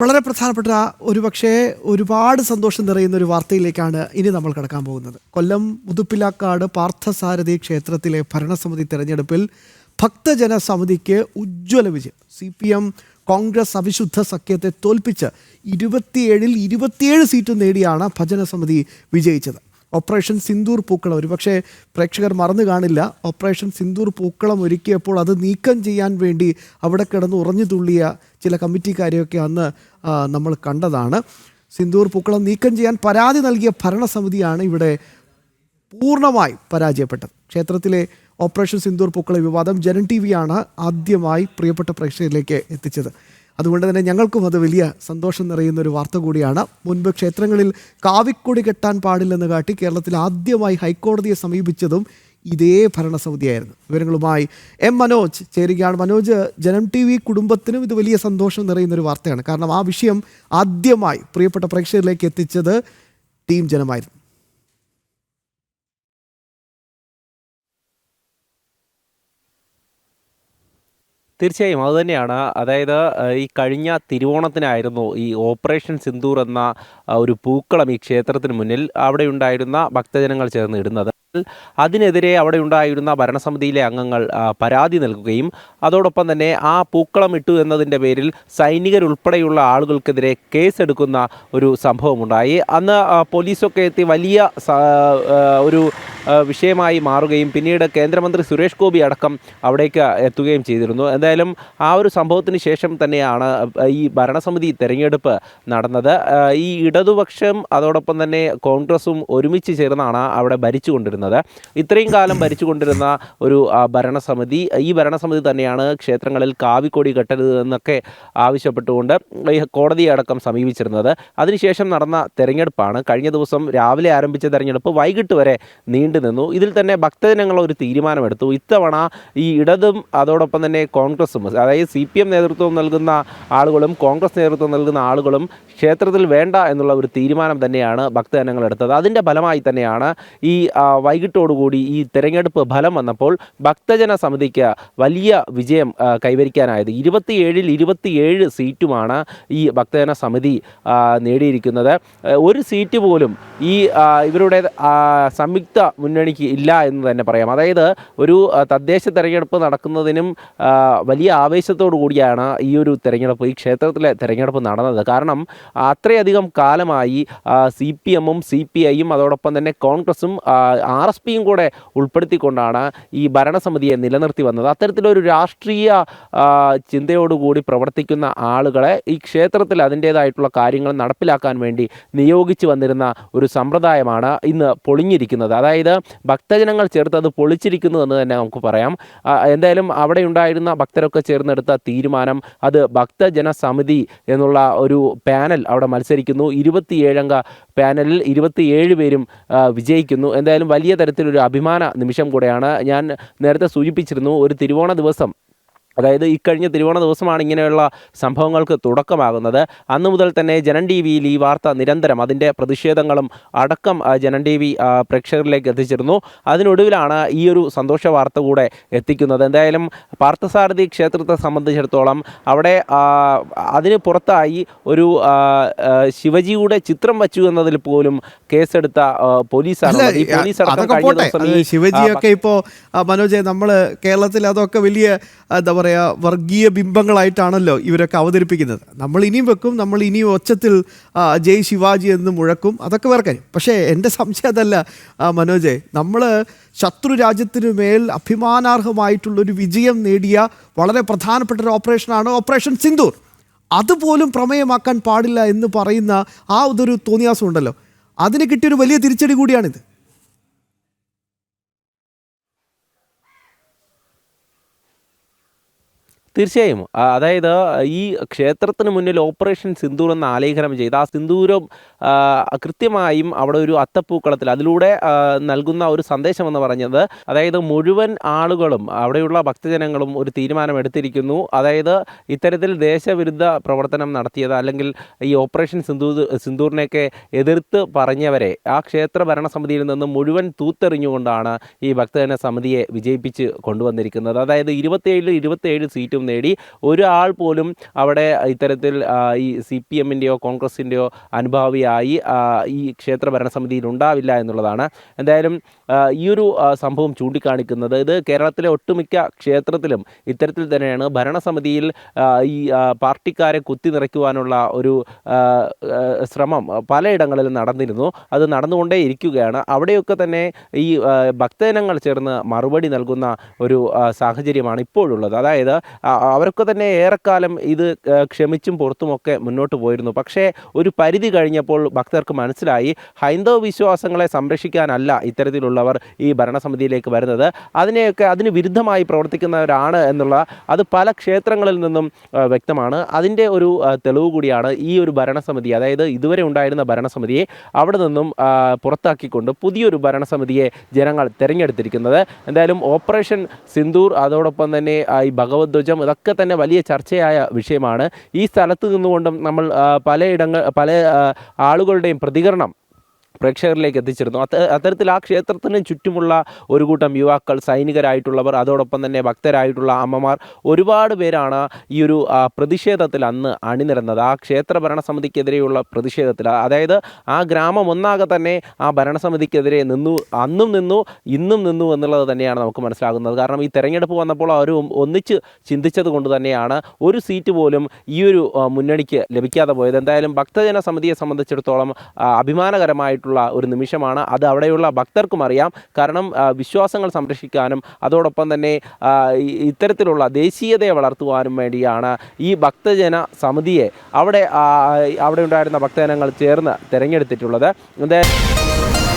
വളരെ പ്രധാനപ്പെട്ട ഒരുപക്ഷെ ഒരുപാട് സന്തോഷം നിറയുന്ന ഒരു വാർത്തയിലേക്കാണ് ഇനി നമ്മൾ കടക്കാൻ പോകുന്നത്. കൊല്ലം മുതുപ്പിലാക്കാട് പാർത്ഥസാരഥി ക്ഷേത്രത്തിലെ ഭരണസമിതി തെരഞ്ഞെടുപ്പിൽ ഭക്തജന സമിതിക്ക് ഉജ്ജ്വല വിജയം. സി പി എം കോൺഗ്രസ് അവിശുദ്ധ സഖ്യത്തെ തോൽപ്പിച്ച് ഇരുപത്തിയേഴിൽ ഇരുപത്തിയേഴ് സീറ്റ് നേടിയാണ് ഭജന സമിതി വിജയിച്ചത്. ഓപ്പറേഷൻ സിന്ദൂർ പൂക്കളം ഒരുപക്ഷെ പ്രേക്ഷകർ മറന്നു കാണില്ല. ഓപ്പറേഷൻ സിന്ദൂർ പൂക്കളം ഒരുക്കിയപ്പോൾ അത് നീക്കം ചെയ്യാൻ വേണ്ടി അവിടെ കിടന്ന് ഉറഞ്ഞു തുള്ളിയ ചില കമ്മിറ്റിക്കാരെയൊക്കെ അന്ന് നമ്മൾ കണ്ടതാണ്. സിന്ദൂർ പൂക്കളം നീക്കം ചെയ്യാൻ പരാതി നൽകിയ ഭരണസമിതിയാണ് ഇവിടെ പൂർണമായി പരാജയപ്പെട്ടത്. ക്ഷേത്രത്തിലെ ഓപ്പറേഷൻ സിന്ദൂർ പൂക്കള വിവാദം ജനൻ ടി വിയാണ് ആദ്യമായി പ്രിയപ്പെട്ട പ്രേക്ഷകരിലേക്ക് എത്തിച്ചത്. അതുകൊണ്ട് തന്നെ ഞങ്ങൾക്കും അത് വലിയ സന്തോഷം നിറയുന്ന ഒരു വാർത്ത കൂടിയാണ്. മുൻപ് ക്ഷേത്രങ്ങളിൽ കാവിക്കൊടി കെട്ടാൻ പാടില്ലെന്ന് കാട്ടി കേരളത്തിൽ ആദ്യമായി ഹൈക്കോടതിയെ സമീപിച്ചതും ഇതേ ഭരണസമിതിയായിരുന്നു. വിവരങ്ങളുമായി എം മനോജ് ചേരുകയാണ്. മനോജ് ജനം ടി വി കുടുംബത്തിനും ഇത് വലിയ സന്തോഷം നിറയുന്ന ഒരു വാർത്തയാണ്. കാരണം ആ വിഷയം ആദ്യമായി പ്രിയപ്പെട്ട പ്രേക്ഷകരിലേക്ക് എത്തിച്ചത് ടീം ജനമായിരുന്നു. തീർച്ചയായും അതുതന്നെയാണ് അതായത് ഈ കഴിഞ്ഞ തിരുവോണത്തിനായിരുന്നു ഈ ഓപ്പറേഷൻ സിന്ദൂർ എന്ന ഒരു പൂക്കളം ഈ ക്ഷേത്രത്തിന് മുന്നിൽ അവിടെ ഉണ്ടായിരുന്ന ഭക്തജനങ്ങൾ ചേർന്ന് ഇടുന്നത്. അതിനെതിരെ അവിടെ ഉണ്ടായിരുന്ന ഭരണസമിതിയിലെ അംഗങ്ങൾ പരാതി നൽകുകയും അതോടൊപ്പം തന്നെ ആ പൂക്കളം ഇട്ടു എന്നതിന്റെ പേരിൽ സൈനികരുൾപ്പെടെയുള്ള ആളുകൾക്കെതിരെ കേസെടുക്കുന്ന ഒരു സംഭവമുണ്ടായി. അന്ന് പോലീസൊക്കെ എത്തി വലിയ ഒരു വിഷയമായി മാറുകയും പിന്നീട് കേന്ദ്രമന്ത്രി സുരേഷ് ഗോപി അടക്കം അവിടേക്ക് എത്തുകയും ചെയ്തിരുന്നു. എന്തായാലും ആ ഒരു സംഭവത്തിന് ശേഷം തന്നെയാണ് ഈ ഭരണസമിതി തെരഞ്ഞെടുപ്പ് നടന്നത്. ഈ ഇടതുപക്ഷം അതോടൊപ്പം തന്നെ കോൺഗ്രസും ഒരുമിച്ച് ചേർന്നാണ് അവിടെ ഭരിച്ചുകൊണ്ടിരുന്നത്. ഇത്രയും കാലം ഭരിച്ചുകൊണ്ടിരുന്ന ഒരു ഭരണസമിതി ഈ ഭരണസമിതി തന്നെയാണ് ക്ഷേത്രങ്ങളിൽ കാവിക്കൊടി കെട്ടരുത് എന്നൊക്കെ ആവശ്യപ്പെട്ടുകൊണ്ട് കോടതിയെ അടക്കം സമീപിച്ചിരുന്നത്. അതിനുശേഷം നടന്ന തെരഞ്ഞെടുപ്പാണ്. കഴിഞ്ഞ ദിവസം രാവിലെ ആരംഭിച്ച തെരഞ്ഞെടുപ്പ് വൈകിട്ട് വരെ നീണ്ടു നിന്നു. ഇതിൽ തന്നെ ഭക്തജനങ്ങൾ ഒരു തീരുമാനമെടുത്തു. ഇത്തവണ ഈ ഇടതും അതോടൊപ്പം തന്നെ കോൺഗ്രസും അതായത് സി പി എം നേതൃത്വം നൽകുന്ന ആളുകളും കോൺഗ്രസ് നേതൃത്വം നൽകുന്ന ആളുകളും ക്ഷേത്രത്തിൽ വേണ്ട എന്നുള്ള ഒരു തീരുമാനം തന്നെയാണ് ഭക്തജനങ്ങൾ എടുത്തത്. അതിന്റെ ഫലമായി തന്നെയാണ് ഈ വൈകിട്ടോടുകൂടി ഈ തെരഞ്ഞെടുപ്പ് ഫലം വന്നപ്പോൾ ഭക്തജന സമിതിക്ക് വലിയ വിജയം കൈവരിക്കാനായത്. ഇരുപത്തിയേഴിൽ ഇരുപത്തിയേഴ് സീറ്റുമാണ് ഈ ഭക്തജന സമിതി നേടിയിരിക്കുന്നത്. ഒരു സീറ്റ് പോലും ഈ ഇവരുടെ സംയുക്ത മുന്നണിക്ക് ഇല്ല എന്ന് തന്നെ പറയാം. അതായത് ഒരു തദ്ദേശ തെരഞ്ഞെടുപ്പ് നടക്കുന്നതിനും വലിയ ആവേശത്തോടു കൂടിയാണ് ഈ ഒരു തെരഞ്ഞെടുപ്പ് ഈ ക്ഷേത്രത്തിലെ തെരഞ്ഞെടുപ്പ് നടന്നത്. കാരണം അത്രയധികം കാലമായി സി പി എമ്മും സി പി ഐയും അതോടൊപ്പം തന്നെ കോൺഗ്രസും ആർ എസ് പിയും കൂടെ ഉൾപ്പെടുത്തിക്കൊണ്ടാണ് ഈ ഭരണസമിതിയെ നിലനിർത്തി വന്നത്. അത്തരത്തിലൊരു രാഷ്ട്രീയ ചിന്തയോടുകൂടി പ്രവർത്തിക്കുന്ന ആളുകളെ ഈ ക്ഷേത്രത്തിൽ അതിന്റേതായിട്ടുള്ള കാര്യങ്ങൾ നടപ്പിലാക്കാൻ വേണ്ടി നിയോഗിച്ചു വന്നിരുന്ന ഒരു സമ്പ്രദായമാണ് ഇന്ന് പൊളിഞ്ഞിരിക്കുന്നത്. അതായത് ഭക്തജനങ്ങൾ ചേർത്ത് അത് പൊളിച്ചിരിക്കുന്നു എന്ന് തന്നെ നമുക്ക് പറയാം. എന്തായാലും അവിടെ ഉണ്ടായിരുന്ന ഭക്തരൊക്കെ ചേർന്നെടുത്ത തീരുമാനം അത് ഭക്തജന സമിതി എന്നുള്ള ഒരു പാനൽ അവിടെ മത്സരിക്കുന്നു. ഇരുപത്തിയേഴംഗ പാനലിൽ ഇരുപത്തിയേഴ് പേരും വിജയിക്കുന്നു. എന്തായാലും വലിയ തരത്തിലൊരു അഭിമാന നിമിഷം കൂടെയാണ് ഞാൻ നേരത്തെ സൂചിപ്പിച്ചിരുന്നു ഒരു തിരുവോണ ദിവസം അതായത് ഇക്കഴിഞ്ഞ തിരുവോണ ദിവസമാണ് ഇങ്ങനെയുള്ള സംഭവങ്ങൾക്ക് തുടക്കമാകുന്നത്. അന്നു മുതൽ തന്നെ ജനൻ ടി വിയിൽ ഈ വാർത്ത നിരന്തരം അതിന്റെ പ്രതിഷേധങ്ങളും അടക്കം ജനൻ ടി വി പ്രേക്ഷകരിലേക്ക് എത്തിച്ചിരുന്നു. അതിനൊടുവിലാണ് ഈ ഒരു സന്തോഷ വാർത്ത കൂടെ എത്തിക്കുന്നത്. എന്തായാലും പാർത്ഥസാരഥി ക്ഷേത്രത്തെ സംബന്ധിച്ചിടത്തോളം അവിടെ അതിന് പുറത്തായി ഒരു ശിവജിയുടെ ചിത്രം വച്ചു എന്നതിൽ പോലും കേസെടുത്ത പോലീസാണ് ഈ പോലീസ് കഴിഞ്ഞ ദിവസം ശിവജിയൊക്കെ ഇപ്പോൾ മനോജ് നമ്മൾ കേരളത്തിൽ അതൊക്കെ വലിയ എന്താ എന്താ പറയാ വർഗീയ ബിംബങ്ങളായിട്ടാണല്ലോ ഇവരൊക്കെ അവതരിപ്പിക്കുന്നത്. നമ്മൾ ഇനിയും വെക്കും നമ്മൾ ഇനിയും ഒച്ചത്തിൽ ജയ് ശിവാജി എന്ന് മുഴക്കും അതൊക്കെ വേറെ കാര്യം. പക്ഷേ എന്റെ സംശയം അതല്ല മനോജെ. നമ്മൾ ശത്രു രാജ്യത്തിനു മേൽ അഭിമാനാർഹമായിട്ടുള്ളൊരു വിജയം നേടിയ വളരെ പ്രധാനപ്പെട്ട ഒരു ഓപ്പറേഷനാണ് ഓപ്പറേഷൻ സിന്ദൂർ. അതുപോലും പ്രമേയമാക്കാൻ പാടില്ല എന്ന് പറയുന്ന ആ ഒരു തോന്നിയാസം ഉണ്ടല്ലോ. അതിന് കിട്ടിയൊരു വലിയ തിരിച്ചടി കൂടിയാണിത്. തീർച്ചയായും. അതായത് ഈ ക്ഷേത്രത്തിന് മുന്നിൽ ഓപ്പറേഷൻ സിന്ദൂർ എന്ന് ആലേഖനം ചെയ്ത് ആ സിന്ദൂരം കൃത്യമായും അവിടെ ഒരു അത്തപ്പൂക്കളത്തിൽ അതിലൂടെ നൽകുന്ന ഒരു സന്ദേശം എന്ന് പറഞ്ഞത് അതായത് മുഴുവൻ ആളുകളും അവിടെയുള്ള ഭക്തജനങ്ങളും ഒരു തീരുമാനമെടുത്തിരിക്കുന്നു. അതായത് ഇത്തരത്തിൽ ദേശവിരുദ്ധ പ്രവർത്തനം നടത്തിയത് അല്ലെങ്കിൽ ഈ ഓപ്പറേഷൻ സിന്ദൂർ സിന്ദൂറിനെയൊക്കെ എതിർത്ത് പറഞ്ഞവരെ ആ ക്ഷേത്ര ഭരണസമിതിയിൽ നിന്ന് മുഴുവൻ തൂത്തെറിഞ്ഞുകൊണ്ടാണ് ഈ ഭക്തജന സമിതിയെ വിജയിപ്പിച്ച് കൊണ്ടുവന്നിരിക്കുന്നത്. അതായത് ഇരുപത്തിയേഴിൽ ഇരുപത്തിയേഴ് സീറ്റും നേടി ഒരാൾ പോലും അവിടെ ഇത്തരത്തിൽ ഈ സി പി എമ്മിന്റെയോ കോൺഗ്രസിന്റെയോ അനുഭാവിയായി ഈ ക്ഷേത്ര ഭരണസമിതിയിൽ ഉണ്ടാവില്ല എന്നുള്ളതാണ്. എന്തായാലും ഈ ഒരു സംഭവം ചൂണ്ടിക്കാണിക്കുന്നത് ഇത് കേരളത്തിലെ ഒട്ടുമിക്ക ക്ഷേത്രത്തിലും ഇത്തരത്തിൽ തന്നെയാണ്. ഭരണസമിതിയിൽ ഈ പാർട്ടിക്കാരെ കുത്തി നിറയ്ക്കുവാനുള്ള ഒരു ശ്രമം പലയിടങ്ങളിലും നടന്നിരുന്നു. അത് നടന്നുകൊണ്ടേ ഇരിക്കുകയാണ് അവിടെയൊക്കെ തന്നെ ഈ ഭക്തജനങ്ങൾ ചേർന്ന് മറുപടി നൽകുന്ന ഒരു സാഹചര്യമാണ് ഇപ്പോഴുള്ളത്. അതായത് അവരൊക്കെ തന്നെ ഏറെക്കാലം ഇത് ക്ഷമിച്ചും പുറത്തുമൊക്കെ മുന്നോട്ട് പോയിരുന്നു. പക്ഷേ ഒരു പരിധി കഴിഞ്ഞപ്പോൾ ഭക്തർക്ക് മനസ്സിലായി ഹൈന്ദവ വിശ്വാസങ്ങളെ സംരക്ഷിക്കാനല്ല ഇത്തരത്തിലുള്ളവർ ഈ ഭരണസമിതിയിലേക്ക് വരുന്നത്. അതിനെയൊക്കെ അതിന് വിരുദ്ധമായി പ്രവർത്തിക്കുന്നവരാണ് എന്നുള്ള അത് പല ക്ഷേത്രങ്ങളിൽ നിന്നും വ്യക്തമാണ്. അതിന്റെ ഒരു തെളിവ് കൂടിയാണ് ഈ ഒരു ഭരണസമിതി അതായത് ഇതുവരെ ഉണ്ടായിരുന്ന ഭരണസമിതിയെ അവിടെ നിന്നും പുറത്താക്കിക്കൊണ്ട് പുതിയൊരു ഭരണസമിതിയെ ജനങ്ങൾ തിരഞ്ഞെടുത്തിരിക്കുന്നത്. എന്തായാലും ഓപ്പറേഷൻ സിന്ദൂർ അതോടൊപ്പം തന്നെ ഈ ഭഗവത് ധ്വജം ഇതൊക്കെ തന്നെ വലിയ ചർച്ചയായ വിഷയമാണ്. ഈ സ്ഥലത്ത് നിന്നുകൊണ്ടും നമ്മൾ പലയിടങ്ങൾ പല ആളുകളുടെയും പ്രതികരണം പ്രേക്ഷകരിലേക്ക് എത്തിച്ചിരുന്നു. അത്ത അത്തരത്തിൽ ആ ക്ഷേത്രത്തിന് ചുറ്റുമുള്ള ഒരു കൂട്ടം യുവാക്കൾ സൈനികരായിട്ടുള്ളവർ അതോടൊപ്പം തന്നെ ഭക്തരായിട്ടുള്ള അമ്മമാർ ഒരുപാട് പേരാണ് ഈ ഒരു പ്രതിഷേധത്തിൽ അന്ന് അണിനിരന്നത്. ആ ക്ഷേത്ര ഭരണസമിതിക്കെതിരെയുള്ള പ്രതിഷേധത്തിൽ അതായത് ആ ഗ്രാമം ഒന്നാകെ തന്നെ ആ ഭരണസമിതിക്കെതിരെ നിന്നു അന്നും നിന്നു ഇന്നും നിന്നു എന്നുള്ളത് തന്നെയാണ് നമുക്ക് മനസ്സിലാകുന്നത്. കാരണം ഈ തെരഞ്ഞെടുപ്പ് വന്നപ്പോൾ അവർ ഒന്നിച്ച് ചിന്തിച്ചത് കൊണ്ട് തന്നെയാണ് ഒരു സീറ്റ് പോലും ഈ ഒരു മുന്നണിക്ക് ലഭിക്കാതെ പോയത്. എന്തായാലും ഭക്തജന സമിതിയെ സംബന്ധിച്ചിടത്തോളം ആ, അഭിമാനകരമായിട്ടുള്ള ഒരു നിമിഷമാണ്. അത് അവിടെയുള്ള ഭക്തർക്കും അറിയാം. കാരണം വിശ്വാസങ്ങൾ സംരക്ഷിക്കാനും അതോടൊപ്പം തന്നെ ഇത്തരത്തിലുള്ള ദേശീയതയെ വളർത്തുവാനും വേണ്ടിയാണ് ഈ ഭക്തജന സമിതിയെ അവിടെ അവിടെ ഉണ്ടായിരുന്ന ഭക്തജനങ്ങൾ ചേർന്ന് തിരഞ്ഞെടുത്തിട്ടുള്ളത്. എന്തായാലും